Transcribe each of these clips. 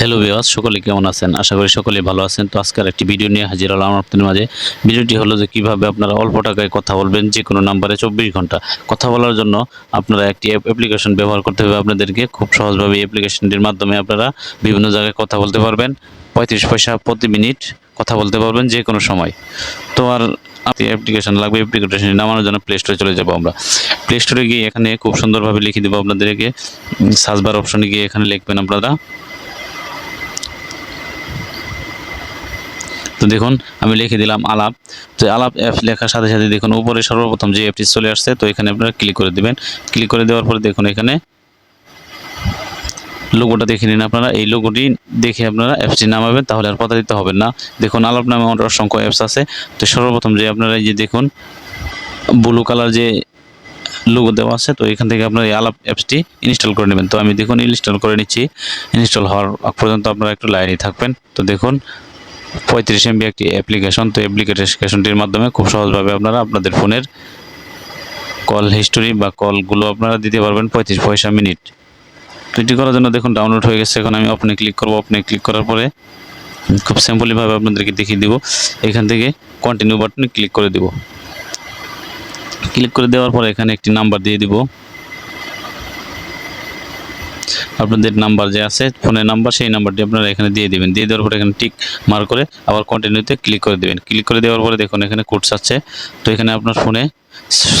Hello বিওয়াস সকলে কেমন আছেন? আশা করি সকলে ভালো আছেন। তো আজকের একটি ভিডিও নিয়ে হাজির হলাম আপনাদের মাঝে। ভিডিওটি হলো যে কীভাবে আপনারা অল্প টাকায় কথা বলবেন যে কোনো নাম্বারে চব্বিশ ঘণ্টা। কথা বলার জন্য আপনারা একটি অ্যাপ্লিকেশন ব্যবহার করতে হবে আপনাদেরকে। খুব সহজভাবে এই অ্যাপ্লিকেশনটির মাধ্যমে আপনারা বিভিন্ন জায়গায় কথা বলতে পারবেন। পঁয়ত্রিশ পয়সা প্রতি মিনিট কথা বলতে পারবেন যে কোনো সময়। তো আর আপনি অ্যাপ্লিকেশন লাগবে অ্যাপ্লিকেশন নামানোর জন্য প্লে স্টোরে চলে যাব আমরা। প্লে স্টোরে গিয়ে এখানে খুব সুন্দরভাবে লিখে দেবো আপনাদেরকে। সার্চ বার অপশনে গিয়ে এখানে লিখবেন আপনারা। তো দেখুন, আমি লিখে দিলাম আলাপ। তো আলাপ অ্যাপ লেখার সাথে সাথে দেখুন, উপরে সর্বপ্রথম যে অ্যাপটি চলে আসছে, তো এখানে আপনারা ক্লিক করে দেবেন। ক্লিক করে দেওয়ার পরে দেখুন, এখানে লোগোটা দেখে নিন আপনারা। এই লোগোটি দেখে আপনারা অ্যাপসটি নামাবেন, তাহলে আর কথা দিতে হবে না। দেখুন, আলাপ নামে আমার অসংখ্য অ্যাপস আছে। তো সর্বপ্রথম যে আপনারা এই যে দেখুন ব্লু কালার যে লোগো দেওয়া আছে, তো এখান থেকে আপনারা এই আলাপ অ্যাপসটি ইনস্টল করে নেবেন। তো আমি দেখুন ইনস্টল করে নিচ্ছি। ইনস্টল হওয়ার পর্যন্ত আপনারা একটু লাইনে থাকবেন। তো দেখুন পঁয়ত্রিশ এমবি একটি অ্যাপ্লিকেশন তো অ্যাপ্লিকেশনটির মাধ্যমে খুব সহজভাবে আপনারা আপনাদের ফোনের কল হিস্টোরি বা কলগুলো আপনারা দিতে পারবেন পঁয়ত্রিশ পয়সা মিনিট তো এটি করার জন্য দেখুন ডাউনলোড হয়ে গেছে। এখন আমি ওপেনে ক্লিক করব। ওপেনে ক্লিক করার পরে খুব সিম্পলিভাবে আপনাদেরকে দেখিয়ে দিব। এখান থেকে কন্টিনিউ বাটনে ক্লিক করে দিব। ক্লিক করে দেওয়ার পরে এখানে একটি নাম্বার দিয়ে দিব। আপনাদের নাম্বার যে আছে, ফোনের নাম্বার, সেই নাম্বারটি আপনারা এখানে দিয়ে দিবেন। দিয়ে দেওয়ার পরে এখানে টিক মার করে আবার কন্টিনিউতে ক্লিক করে দেবেন। ক্লিক করে দেওয়ার পরে দেখুন এখানে কোড আছে তো এখানে আপনার ফোনে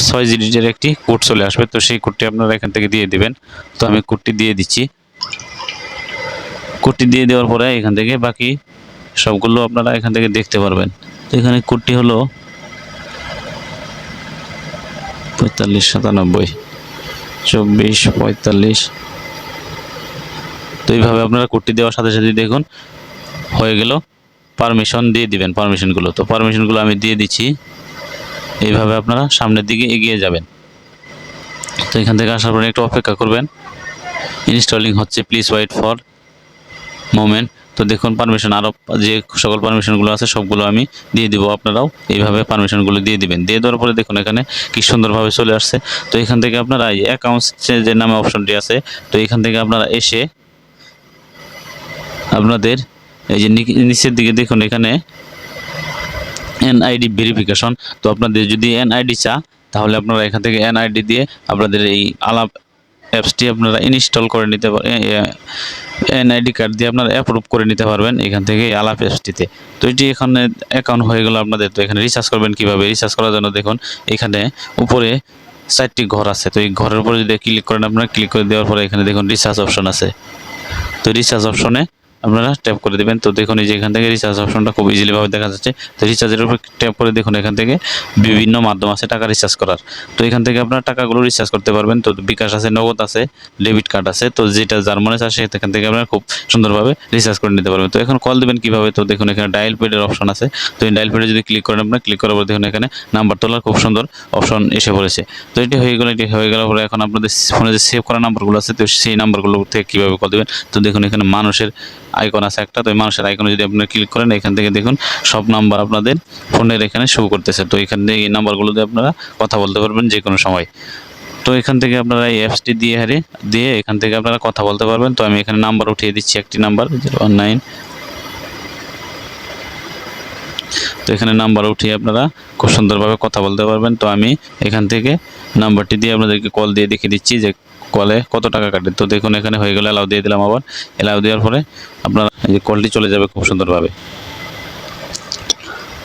ছয় ডিজিটের একটি কোড চলে আসবে। তো সেই কোডটি আপনারা এখান থেকে দিয়ে দেবেন। তো আমি কোডটি দিয়ে দিচ্ছি। কোডটি দিয়ে দেওয়ার পরে এখান থেকে বাকি সবগুলো আপনারা এখান থেকে দেখতে পারবেন। তো এখানে কোডটি হলো পঁয়তাল্লিশ সাতানব্বই, চব্বিশ পঁয়তাল্লিশ তো এইভাবে আপনারা কোডটি দেওয়ার সাথে সাথে দেখুন, হয়ে গেল। পারমিশন দিয়ে দিবেন পারমিশনগুলো তো পারমিশনগুলো আমি দিয়ে দিচ্ছি। এইভাবে আপনারা সামনের দিকে এগিয়ে যাবেন। তো এখান থেকে আসার পরে একটু অপেক্ষা করবেন। ইনস্টলিং হচ্ছে প্লিজ ওয়েট ফর মোমেন্ট তো দেখুন পারমিশন আরও যে সকল পারমিশনগুলো আছে, সবগুলো আমি দিয়ে দিব আপনারাও। এইভাবে পারমিশনগুলো দিয়ে দিবেন। দিয়ে দেওয়ার পরে দেখুন এখানে কি সুন্দরভাবে চলে আসছে। তো এখান থেকে আপনারা অ্যাকাউন্টস যে নামে অপশনটি আছে, তো এখান থেকে আপনারা এসে আপনাদের, এই যে নিচের দিকে দেখুন এখানে এনআইডি ভেরিফিকেশন তো আপনাদের যদি এনআইডি চা, তাহলে আপনারা এখান থেকে এনআইডি দিয়ে আপনাদের এই আলাপ অ্যাপসটি আপনারা ইনস্টল করে নিতে পারেন এনআইডি কার্ড দিয়ে আপনারা অ্যাপ্রুভ করে নিতে পারবেন এখান থেকে আলাপ অ্যাপসটিতে। তো এটি এখানে অ্যাকাউন্ট হয়ে গেল আপনাদের, তো এখানে রিচার্জ করবেন কীভাবে? রিচার্জ করার জন্য দেখুন, এখানে উপরে চারটি ঘর আছে। তো এই ঘরের উপরে যদি ক্লিক করেন আপনারা ক্লিক করে দেওয়ার পরে এখানে দেখুন রিচার্জ অপশন আছে। তো রিচার্জ অপশনে আপনারা ট্যাপ করে দেবেন। তো দেখুন, এই যে এখান থেকে রিচার্জ অপশনটা খুব ইজিলি ভাবে দেখা যাচ্ছে। তো রিচার্জের উপর ট্যাপ করে দেখুন, এখান থেকে বিভিন্ন মাধ্যম আছে টাকা রিচার্জ করার। তো এখান থেকে আপনারা টাকাগুলো রিচার্জ করতে পারবেন। তো বিকাশ আছে, নগদ আছে ডেবিট কার্ড আছে। তো যেটা যার মনে চায় সেখান থেকে আপনারা খুব সুন্দরভাবে রিচার্জ করে নিতে পারবেন। তো এখন কল দেবেন কীভাবে? তো দেখুন, এখানে ডায়াল পেডের অপশন আছে। তো এই ডায়াল পেডে যদি ক্লিক করেন আপনারা ক্লিক করার পর দেখুন, এখানে নাম্বার তোলার খুব সুন্দর অপশন এসে পড়েছে। তো এটি হয়ে গেল, এটি হয়ে গেল, পরে এখন আপনাদের ফোনে যে সেভ করা নাম্বারগুলো আছে, তো সেই নাম্বারগুলো থেকে কীভাবে কল দেবেন? তো দেখুন, এখানে মানুষের আইকন আছে একটা, তো মানুষের আইকনে যদি আপনারা ক্লিক করেন, এখান থেকে দেখুন, সব নাম্বার আপনাদের ফোনের এখানে শো করতেছে। তো এখান থেকে এই নাম্বারগুলো দিয়ে আপনারা কথা বলতে পারবেন যে কোনো সময়। তো এখান থেকে আপনারা এই অ্যাপসটি দিয়ে হারে, দিয়ে এখান থেকে আপনারা কথা বলতে পারবেন। তো আমি এখানে নাম্বার উঠিয়ে দিচ্ছি, একটি নাম্বার জিরো নাইন তো এখানে নাম্বার উঠিয়ে আপনারা খুব সুন্দরভাবে কথা বলতে পারবেন। তো আমি এখান থেকে নাম্বারটি দিয়ে আপনাদেরকে কল দিয়ে দেখিয়ে দিচ্ছি যে কলে কত টাকা কাটে? তো দেখুন, এখানে হয়ে গেলে অ্যালাউ দিয়ে দিলাম আবার। অ্যালাউ দেওয়ার পরে আপনার এই যে কলটি চলে যাবে খুব সুন্দরভাবে।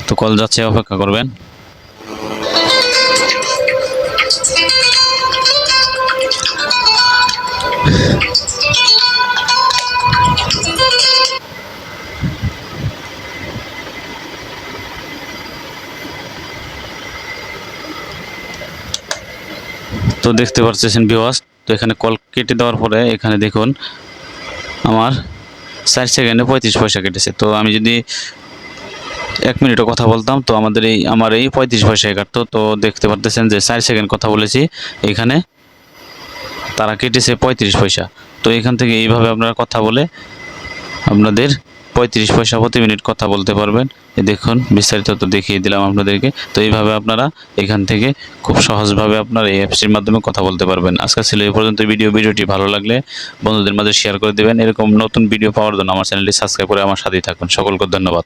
তো কল যাচ্ছে, অপেক্ষা করবেন। তো দেখতে পাচ্ছেন ভিওয়াস তো এখানে কল কেটে দেওয়ার পরে এখানে দেখুন আমার চার সেকেন্ডে পঁয়ত্রিশ পয়সা কেটেছে। তো আমি যদি এক মিনিটও কথা বলতাম, তো আমাদের এই, আমার এই পঁয়ত্রিশ পয়সায় কাটতো। তো দেখতে পারতেছেন যে চার সেকেন্ড কথা বলেছি, এখানে তারা কেটেছে পঁয়ত্রিশ পয়সা। তো এখান থেকে এইভাবে আপনারা কথা বলে আপনাদের পঁয়ত্রিশ পয়সা প্রতি মিনিট কথা বলতে পারবেন। দেখুন, বিস্তারিত তো দেখিয়ে দিলাম আপনাদেরকে। তো এইভাবে আপনারা এখান থেকে খুব সহজভাবে আপনার এই অ্যাপসটির মাধ্যমে কথা বলতে পারবেন। আজকে ছিল এই পর্যন্ত ভিডিও। ভিডিওটি ভালো লাগলে বন্ধুদের মাঝে শেয়ার করে দেবেন। এরকম নতুন ভিডিও পাওয়ার জন্য আমার চ্যানেলটি সাবস্ক্রাইব করে আমার সাথেই থাকুন। সকলকে ধন্যবাদ।